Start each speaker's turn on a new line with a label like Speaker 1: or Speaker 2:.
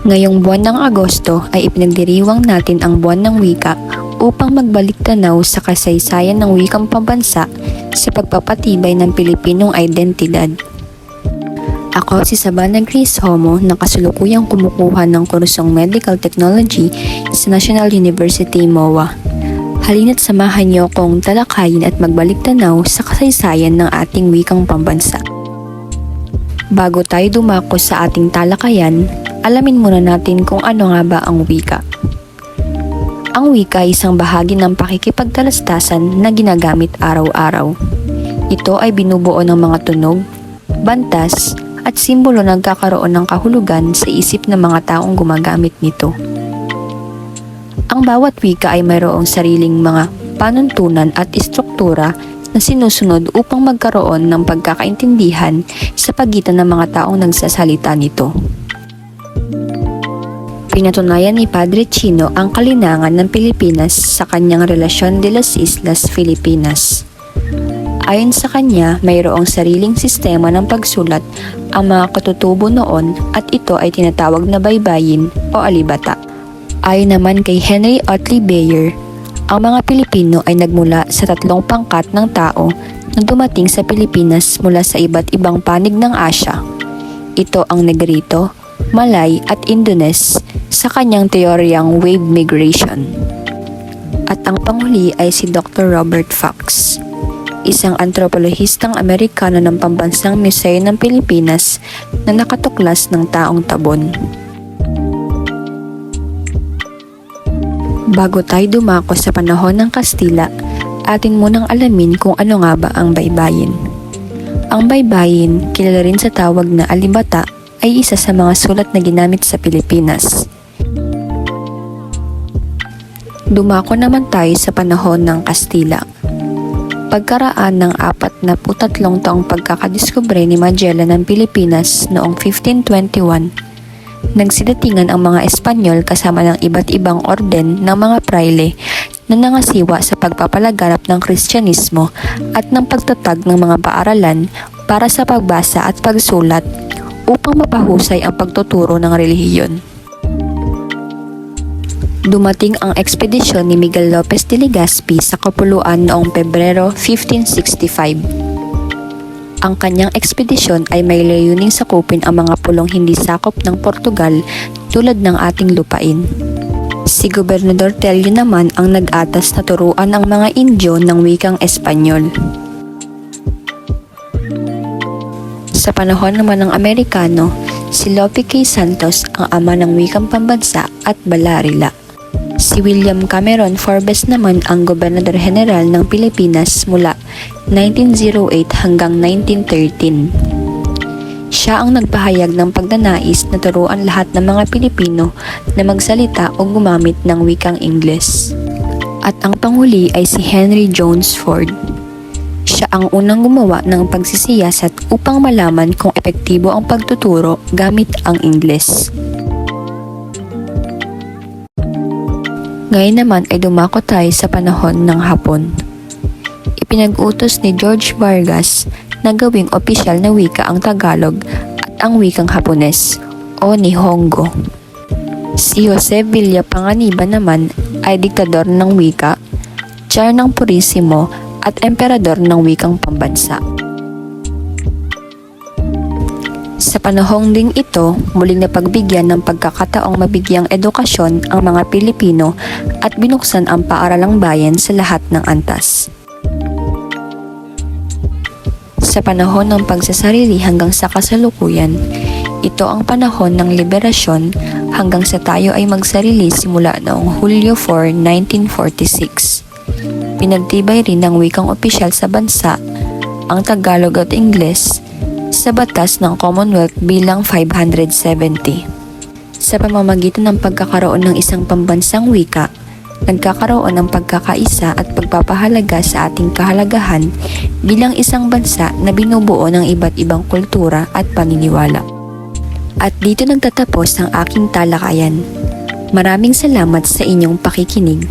Speaker 1: Ngayong buwan ng Agosto ay ipinagdiriwang natin ang buwan ng wika upang magbalik tanaw sa kasaysayan ng wikang pambansa sa pagpapatibay ng Pilipinong identidad. Ako si Sabana Grace Homo na kasulukuyang kumukuha ng kursong Medical Technology sa National University MOA. Halina't samahan niyo kong talakayin at magbalik tanaw sa kasaysayan ng ating wikang pambansa. Bago tayo dumako sa ating talakayan, alamin muna natin kung ano nga ba ang wika. Ang wika ay isang bahagi ng pakikipagtalastasan na ginagamit araw-araw. Ito ay binubuo ng mga tunog, bantas, at simbolo na nagkakaroon ng kahulugan sa isip ng mga taong gumagamit nito. Ang bawat wika ay mayroong sariling mga panuntunan at istruktura na sinusunod upang magkaroon ng pagkakaintindihan sa pagitan ng mga taong nagsasalita nito. Pinatunayan ni Padre Chino ang kalinangan ng Pilipinas sa kanyang relasyon de las Islas Filipinas. Ayon sa kanya, mayroong sariling sistema ng pagsulat ang mga katutubo noon at ito ay tinatawag na baybayin o alibata. Ayon naman kay Henry Otley Beyer, ang mga Pilipino ay nagmula sa tatlong pangkat ng tao na dumating sa Pilipinas mula sa iba't ibang panig ng Asya. Ito ang Negrito, Malay at Indones sa kanyang teoryang wave migration. At ang panghuli ay si Dr. Robert Fox, isang antropolohistang Amerikano ng Pambansang Museo ng Pilipinas na nakatuklas ng taong tabon. Bago tayo dumako sa panahon ng Kastila, atin munang alamin kung ano nga ba ang baybayin. Ang baybayin, kilala rin sa tawag na alibata, ay isa sa mga sulat na ginamit sa Pilipinas. Dumako naman tayo sa panahon ng Kastila. Pagkaraan ng apat na putatlong taong pagkakadiskubre ni Magellan ng Pilipinas noong 1521, nagsidatingan ang mga Espanyol kasama ng iba't ibang orden ng mga praile na nangasiwa sa pagpapalaganap ng Kristyanismo at ng pagtatag ng mga paaralan para sa pagbasa at pagsulat upang mapahusay ang pagtuturo ng relihiyon. Dumating ang ekspedisyon ni Miguel Lopez de Legazpi sa Kapuluan noong Pebrero 1565. Ang kanyang ekspedisyon ay may layuning sakupin ang mga pulong hindi sakop ng Portugal tulad ng ating lupain. Si Gobernador Tello naman ang nag-atas na turuan ang mga Indyo ng wikang Espanyol. Sa panahon naman ng Amerikano, si Lope K. Santos ang ama ng wikang pambansa at Balarila. Si William Cameron Forbes naman ang Gobernador General ng Pilipinas mula 1908 hanggang 1913. Siya ang nagpahayag ng pagnanais na turuan lahat ng mga Pilipino na magsalita o gumamit ng wikang Ingles. At ang panghuli ay si Henry Jones Ford. Siya ang unang gumawa ng pagsisiyasat upang malaman kung epektibo ang pagtuturo gamit ang Ingles. Ngayon naman ay dumako tayo sa panahon ng Hapon. Ipinag-utos ni George Vargas na gawing opisyal na wika ang Tagalog at ang wikang Hapones o Nihongo. Si Jose Villapanganiban naman ay diktador ng wika, tsar ng Purisimo at emperador ng wikang pambansa. Sa panahong ding ito, muling napagbigyan ng pagkakataong mabigyang edukasyon ang mga Pilipino at binuksan ang paaralang bayan sa lahat ng antas. Sa panahon ng pagsasarili hanggang sa kasalukuyan, ito ang panahon ng liberasyon hanggang sa tayo ay magsarili simula noong Hulyo 4, 1946 pinagtibay rin ng wikang opisyal sa bansa, ang Tagalog at Ingles, sa batas ng Commonwealth bilang 570. Sa pamamagitan ng pagkakaroon ng isang pambansang wika, nagkakaroon ng pagkakaisa at pagpapahalaga sa ating kahalagahan bilang isang bansa na binubuo ng iba't ibang kultura at paniniwala. At dito nagtatapos ang aking talakayan. Maraming salamat sa inyong pakikinig.